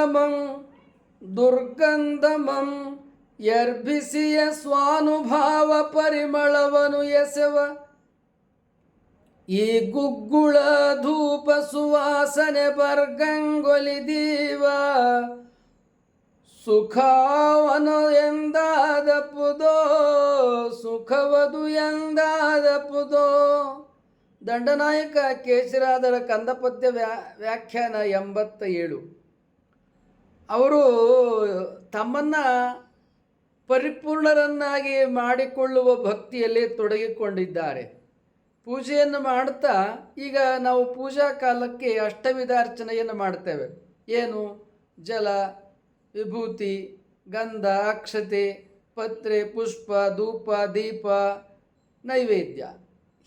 ದುರ್ಗುಣಮಂ ದುರ್ಗಂಧಮಂ ಎರ್ಭಿಸಿಯ ಸ್ವಾನುಭಾವ ಪರಿಮಳವನು ಎಸೆವ. ಈ ಗುಗ್ಗುಳ ಧೂಪ ಸುವಾಸನೆ ಬರ್ಗಂಗೊಲಿದೀವ ಸುಖವನು ಎಂದಾದಪುದೋ ಸುಖವದು ಎಂದಾದಪುದೋ ದಂಡನಾಯಕ ಕೇಶರಾದರ ಕಂದಪದ್ಯ ವ್ಯಾ, ವ್ಯಾಖ್ಯಾನ ಎಂಬತ್ತ ಏಳು ಅವರು ತಮ್ಮನ್ನು ಪರಿಪೂರ್ಣರನ್ನಾಗಿ ಮಾಡಿಕೊಳ್ಳುವ ಭಕ್ತಿಯಲ್ಲಿ ತೊಡಗಿಕೊಂಡಿದ್ದಾರೆ. ಪೂಜೆಯನ್ನು ಮಾಡ್ತಾ ಈಗ ನಾವು ಪೂಜಾ ಕಾಲಕ್ಕೆ ಅಷ್ಟವಿಧಾರ್ಚನೆಯನ್ನು ಮಾಡ್ತೇವೆ ಏನು? ಜಲ, ವಿಭೂತಿ, ಗಂಧ, ಅಕ್ಷತೆ, ಪತ್ರೆ, ಪುಷ್ಪ, ಧೂಪ, ದೀಪ, ನೈವೇದ್ಯ.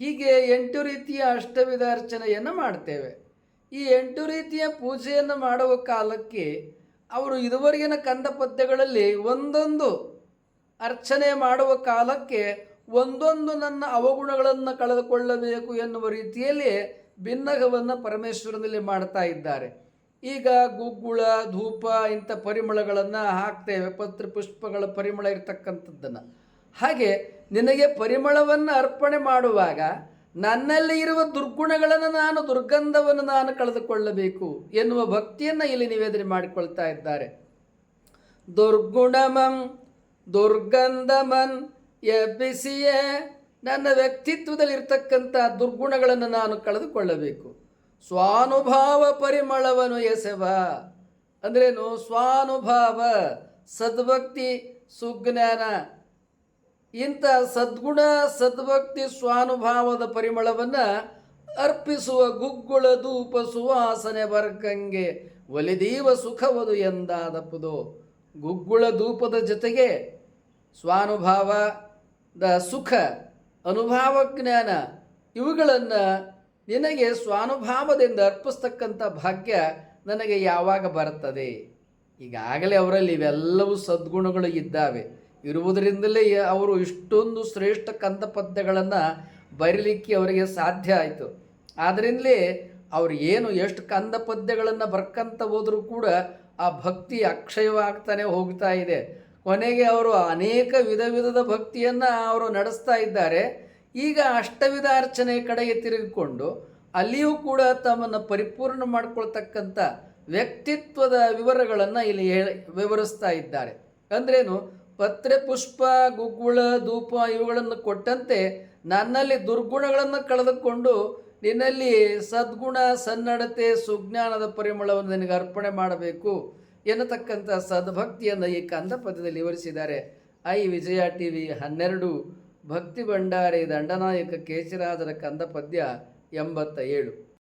ಹೀಗೆ ಎಂಟು ರೀತಿಯ ಅಷ್ಟವಿಧಾರ್ಚನೆಯನ್ನು ಮಾಡ್ತೇವೆ ಈ ಎಂಟು ರೀತಿಯ ಪೂಜೆಯನ್ನು ಮಾಡುವ ಕಾಲಕ್ಕೆ ಅವರು ಇದುವರೆಗಿನ ಕಂದ ಪದ್ಯಗಳಲ್ಲಿ ಒಂದೊಂದು ಅರ್ಚನೆ ಮಾಡುವ ಕಾಲಕ್ಕೆ ಒಂದೊಂದು ನನ್ನ ಅವಗುಣಗಳನ್ನು ಕಳೆದುಕೊಳ್ಳಬೇಕು ಎನ್ನುವ ರೀತಿಯಲ್ಲಿ ಭಿನ್ನಗವನ್ನು ಪರಮೇಶ್ವರನಲ್ಲಿ ಮಾಡ್ತಾ ಇದ್ದಾರೆ. ಈಗ ಗುಗ್ಗುಳ, ಧೂಪ ಇಂಥ ಪರಿಮಳಗಳನ್ನು ಹಾಕ್ತೇವೆ, ಪತ್ರ ಪುಷ್ಪಗಳ ಪರಿಮಳ ಇರತಕ್ಕಂಥದ್ದನ್ನು. ಹಾಗೆ ನಿನಗೆ ಪರಿಮಳವನ್ನು ಅರ್ಪಣೆ ಮಾಡುವಾಗ ನನ್ನಲ್ಲಿ ಇರುವ ದುರ್ಗುಣಗಳನ್ನು ನಾನು, ದುರ್ಗಂಧವನ್ನು ನಾನು ಕಳೆದುಕೊಳ್ಳಬೇಕು ಎನ್ನುವ ಭಕ್ತಿಯನ್ನು ಇಲ್ಲಿ ನಿವೇದನೆ ಮಾಡಿಕೊಳ್ತಾ ಇದ್ದಾರೆ. ದುರ್ಗುಣಮಂ ದುರ್ಗಂಧಮನ್ ಎಬ್ಬಿಸಿಯೇ ನನ್ನ ವ್ಯಕ್ತಿತ್ವದಲ್ಲಿರ್ತಕ್ಕಂಥ ದುರ್ಗುಣಗಳನ್ನು ನಾನು ಕಳೆದುಕೊಳ್ಳಬೇಕು. ಸ್ವಾನುಭಾವ ಪರಿಮಳವನ್ನು ಎಸೆವ. ಅಂದ್ರೇನು? ಸ್ವಾನುಭಾವ, ಸದ್ಭಕ್ತಿ, ಸುಜ್ಞಾನ. ಇಂಥ ಸದ್ಗುಣ, ಸದ್ಭಕ್ತಿ, ಸ್ವಾನುಭಾವದ ಪರಿಮಳವನ್ನು ಅರ್ಪಿಸುವ, ಗುಗ್ಗುಳ ಧೂಪ ಸುವಾಸನೆ ವರ್ಗಂಗೆ ಒಲಿದೀವ ಸುಖವದು ಎಂದಾದಪ್ಪದು. ಗುಗ್ಗುಳ ಧೂಪದ ಜೊತೆಗೆ ಸ್ವಾನುಭಾವದ ಸುಖ, ಅನುಭಾವ ಜ್ಞಾನ, ಇವುಗಳನ್ನು ನಿನಗೆ ಸ್ವಾನುಭಾವದಿಂದ ಅರ್ಪಿಸ್ತಕ್ಕಂಥ ಭಾಗ್ಯ ನನಗೆ ಯಾವಾಗ ಬರುತ್ತದೆ ಈಗಾಗಲೇ ಅವರಲ್ಲಿ ಇವೆಲ್ಲವೂ ಸದ್ಗುಣಗಳು ಇದ್ದಾವೆ. ಇರುವುದರಿಂದಲೇ ಅವರು ಇಷ್ಟೊಂದು ಶ್ರೇಷ್ಠ ಕಂದ ಪದ್ಯಗಳನ್ನು ಬರೀಲಿಕ್ಕೆ ಅವರಿಗೆ ಸಾಧ್ಯ ಆಯಿತು. ಆದ್ದರಿಂದಲೇ ಅವರು ಏನು ಎಷ್ಟು ಕಂದ ಪದ್ಯಗಳನ್ನು ಬರ್ಕಂತ ಹೋದರೂ ಕೂಡ ಆ ಭಕ್ತಿ ಅಕ್ಷಯವಾಗ್ತಾನೆ ಹೋಗ್ತಾ ಇದೆ. ಕೊನೆಗೆ ಅವರು ಅನೇಕ ವಿಧ ವಿಧದ ಭಕ್ತಿಯನ್ನು ಅವರು ನಡೆಸ್ತಾ ಇದ್ದಾರೆ. ಈಗ ಅಷ್ಟವಿಧ ಅರ್ಚನೆ ಕಡೆಗೆ ತಿರುಗಿಕೊಂಡು ಅಲ್ಲಿಯೂ ಕೂಡ ತಮ್ಮನ್ನು ಪರಿಪೂರ್ಣ ಮಾಡಿಕೊಳ್ತಕ್ಕಂಥ ವ್ಯಕ್ತಿತ್ವದ ವಿವರಗಳನ್ನು ಇಲ್ಲಿ ಹೇಳಿ ವಿವರಿಸ್ತಾ ಇದ್ದಾರೆ. ಅಂದ್ರೇನು? ಪತ್ರೆ, ಪುಷ್ಪ, ಗುಗ್ಗುಳ, ಧೂಪ ಇವುಗಳನ್ನು ಕೊಟ್ಟಂತೆ ನನ್ನಲ್ಲಿ ದುರ್ಗುಣಗಳನ್ನು ಕಳೆದುಕೊಂಡು ನಿನ್ನಲ್ಲಿ ಸದ್ಗುಣ, ಸನ್ನಡತೆ, ಸುಜ್ಞಾನದ ಪರಿಮಳವನ್ನು ನಿನಗೆ ಅರ್ಪಣೆ ಮಾಡಬೇಕು ಎನ್ನತಕ್ಕಂಥ ಸದ್ಭಕ್ತಿಯನ್ನು ಈ ಕಂದ ಪದ್ಯದಲ್ಲಿ ವಿವರಿಸಿದ್ದಾರೆ. ಐ ವಿಜಯ ಟಿ ವಿ ಹನ್ನೆರಡು, ಭಕ್ತಿ ಭಂಡಾರಿ ದಂಡನಾಯಕ ಕೇಶರಾಜರ ಕಂದ ಪದ್ಯ ಎಂಬತ್ತ ಏಳು